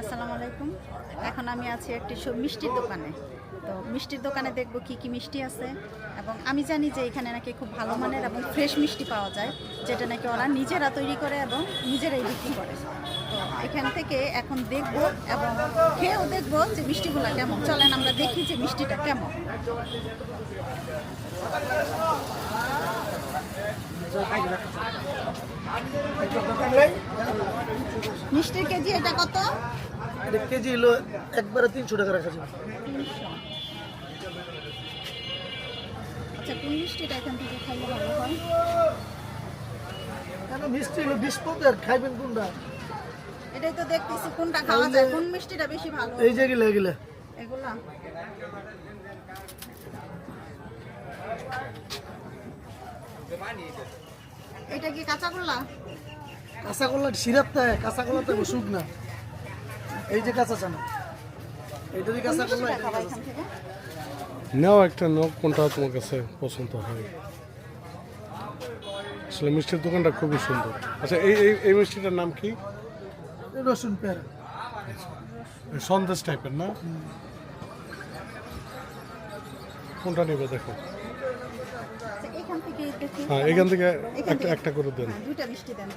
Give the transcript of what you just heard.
আসসালামু আলাইকুম। এখন আমি আছি একটি মিষ্টির দোকানে। তো মিষ্টির দোকানে দেখব কি কি মিষ্টি আছে এবং আমি জানি যে এখানে নাকি খুব ভালো মানের এবং ফ্রেশ মিষ্টি পাওয়া যায়, যেটা নাকি ওরা নিজেরা তৈরি করে এবং নিজেরাই বিক্রি করে। তো এখান থেকে এখন দেখব এবং খেয়েও দেখব যে মিষ্টিগুলো কেমন। চলেন আমরা দেখি যে মিষ্টিটা কেমন। মিষ্টির কেজি এটা কত? এটা কেজি হলো একবারে তিনশো টাকা রাখা যাবে আচ্ছা কোন মিষ্টি হলো বিশ পদের খাইবেন কোনটা? এটাই তো দেখতেছি কোনটা খাওয়া যায় কোন মিষ্টিটা বেশি ভালো এই যে গেলে এগুলা। এটা কি কাঁচাগোল্লা কাঁচা কলা সিরাপ থাকে কাঁচা কলা তো সুখ না এই যে কাঁচা চানা। এইটা দিয়ে কাঁচা থেকে নাও একটা নখ কোনটা তোমার কাছে পছন্দ হয়। আসলে মিষ্টির দোকানটা খুবই সুন্দর। আচ্ছা এই এই এই মিষ্টিটার নাম কি? রসুন পেয়ারা। সন্দেশ টাইপের না? কোনটা নেবে দেখো। আচ্ছা, এখান থেকে দেখি। হ্যাঁ এখান থেকে একটা একটা করে দেন। হ্যাঁ, মিষ্টি দেন।